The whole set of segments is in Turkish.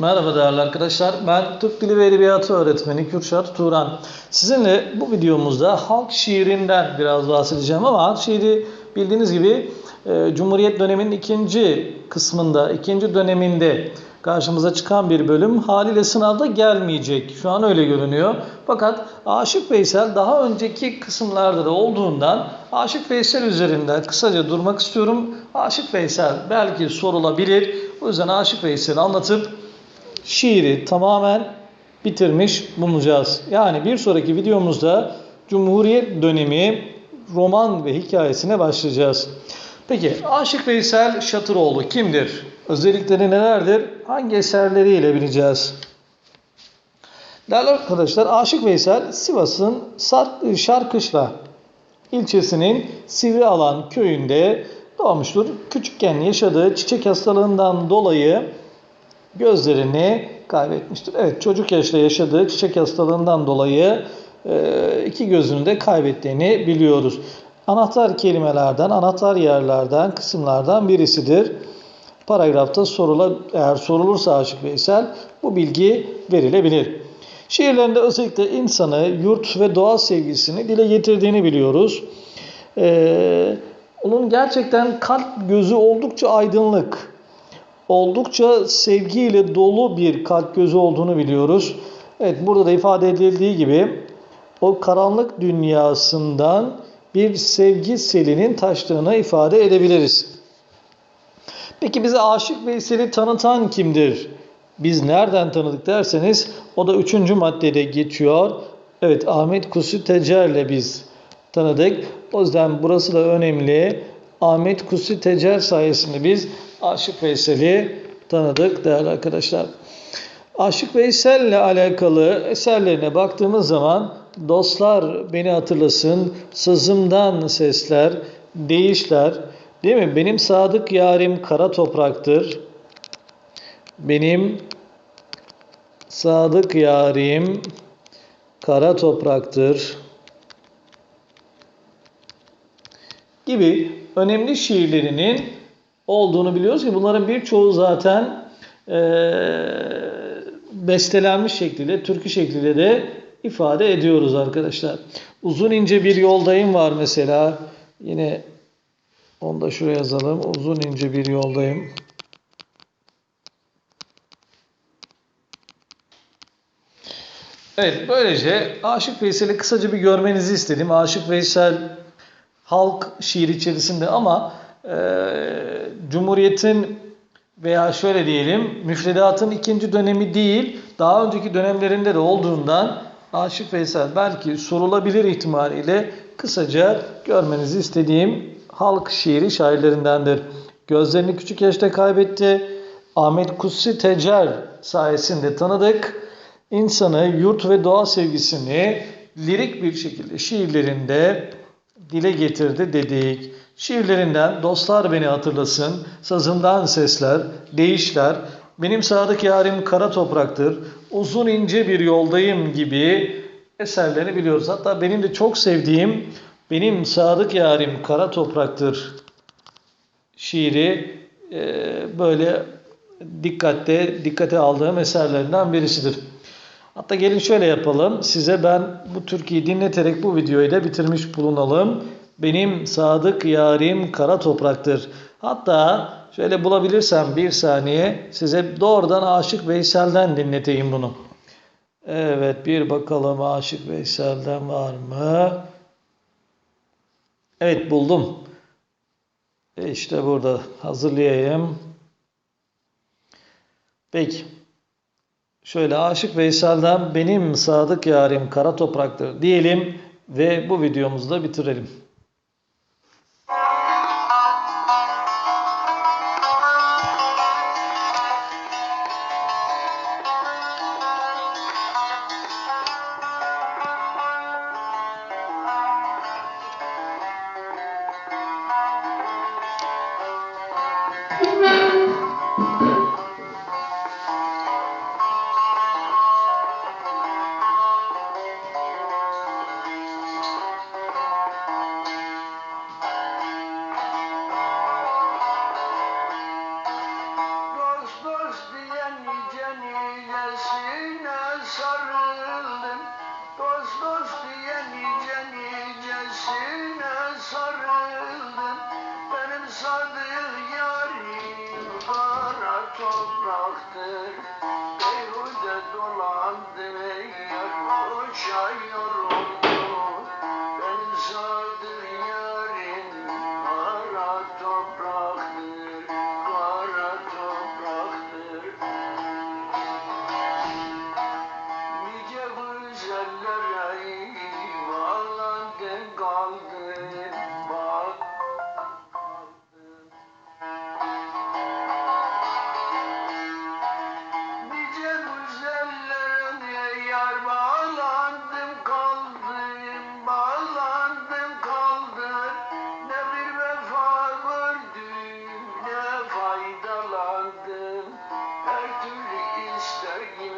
Merhaba değerli arkadaşlar. Ben Türk Dili ve Edebiyatı öğretmeni Kürşat Turan. Sizinle bu videomuzda halk şiirinden biraz bahsedeceğim ama halk şiiri bildiğiniz gibi e, Cumhuriyet döneminin ikinci kısmında, ikinci döneminde karşımıza çıkan bir bölüm haliyle sınavda gelmeyecek. Şu an öyle görünüyor. Fakat Aşık Veysel daha önceki kısımlarda da olduğundan Aşık Veysel üzerinden kısaca durmak istiyorum. Aşık Veysel belki sorulabilir. O yüzden Aşık Veysel'i anlatıp şiiri tamamen bitirmiş bulunacağız. Yani bir sonraki videomuzda Cumhuriyet dönemi roman ve hikayesine başlayacağız. Peki Aşık Veysel Şatıroğlu kimdir? Özellikleri nelerdir? Hangi eserleriyle bileceğiz? Değerli arkadaşlar Aşık Veysel Sivas'ın Şarkışla ilçesinin Sivrialan köyünde doğmuştur. Küçükken yaşadığı çiçek hastalığından dolayı gözlerini kaybetmiştir. Evet çocuk yaşta yaşadığı çiçek hastalığından dolayı e, iki gözünü de kaybettiğini biliyoruz. Anahtar kelimelerden, anahtar yerlerden, kısımlardan birisidir. Paragrafta sorula, eğer sorulursa Aşık Veysel bu bilgi verilebilir. Şiirlerinde özellikle insanı, yurt ve doğa sevgisini dile getirdiğini biliyoruz. Ee, onun gerçekten kalp gözü oldukça aydınlık, oldukça sevgiyle dolu bir kalp gözü olduğunu biliyoruz. Evet burada da ifade edildiği gibi o karanlık dünyasından bir sevgi selinin taştığını ifade edebiliriz. Peki bize Aşık Veysel'i tanıtan kimdir? Biz nereden tanıdık derseniz o da üçüncü maddede geçiyor. Evet Ahmet Kusi Tecer'le biz tanıdık. O yüzden burası da önemli. Ahmet Kusi Tecer sayesinde biz Aşık Veysel'i tanıdık değerli arkadaşlar. Aşık Veysel ile alakalı eserlerine baktığımız zaman dostlar beni hatırlasın, sızımdan sesler, değişler, değil mi? Benim sadık yarim kara topraktır. Benim sadık yarim kara topraktır. Gibi önemli şiirlerinin olduğunu biliyoruz ki bunların birçoğu zaten e, bestelenmiş şekliyle, türkü şekliyle de ifade ediyoruz arkadaşlar. Uzun ince bir yoldayım var mesela. Yine onu da şuraya yazalım. Uzun ince bir yoldayım. Evet böylece Aşık Veysel'i kısaca bir görmenizi istedim. Aşık Veysel halk şiir içerisinde ama Cumhuriyet'in veya şöyle diyelim müfredatın ikinci dönemi değil daha önceki dönemlerinde de olduğundan Aşık Veysel belki sorulabilir ihtimaliyle kısaca görmenizi istediğim halk şiiri şairlerindendir. Gözlerini küçük yaşta kaybetti. Ahmet Kutsi Tecer sayesinde tanıdık. İnsanı, yurt ve doğa sevgisini lirik bir şekilde şiirlerinde dile getirdi dedik. Şiirlerinden dostlar beni hatırlasın, sazımdan sesler, değişler, benim sadık yarim kara topraktır, uzun ince bir yoldayım gibi eserlerini biliyoruz. Hatta benim de çok sevdiğim benim sadık yarim kara topraktır şiiri e, böyle dikkatte dikkate aldığım eserlerinden birisidir. Hatta gelin şöyle yapalım. Size ben bu türküyü dinleterek bu videoyu da bitirmiş bulunalım. Benim sadık yarim kara topraktır. Hatta şöyle bulabilirsem bir saniye size doğrudan Aşık Veysel'den dinleteyim bunu. Evet bir bakalım Aşık Veysel'den var mı? Evet buldum. İşte burada hazırlayayım. Peki. Şöyle Aşık Veysel'den benim sadık yarim kara topraktır diyelim ve bu videomuzu da bitirelim. Thank you.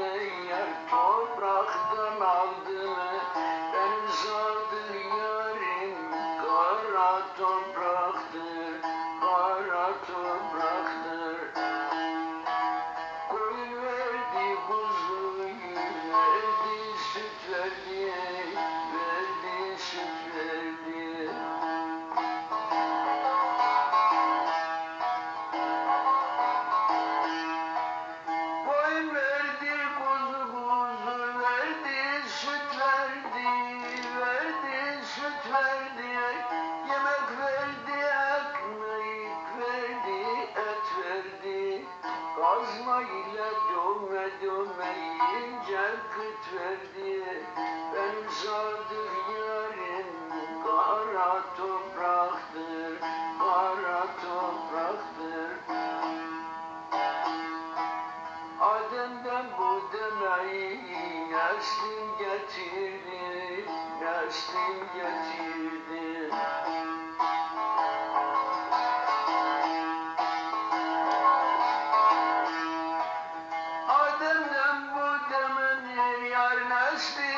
gençliğim geçirdim Ademden bu demeni yar nesli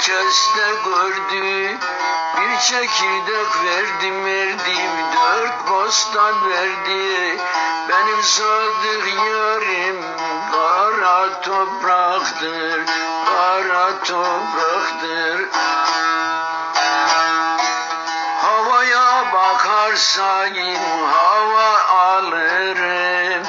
keste gördü Bir çekirdek verdim verdim Dört bostan verdi. Benim sadık yarim Kara topraktır Kara topraktır. Havaya bakarsan hava alırım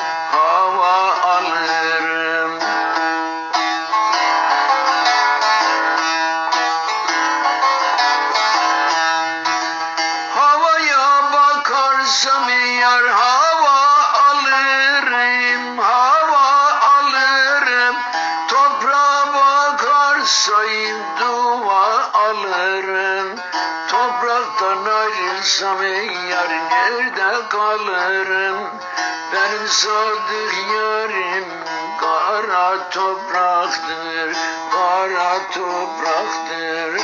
Sadık yârim kara topraktır, kara topraktır.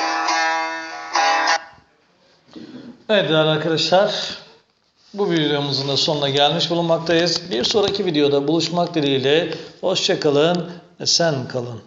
Evet arkadaşlar, bu videomuzun da sonuna gelmiş bulunmaktayız. Bir sonraki videoda buluşmak dileğiyle, hoşçakalın, esen kalın.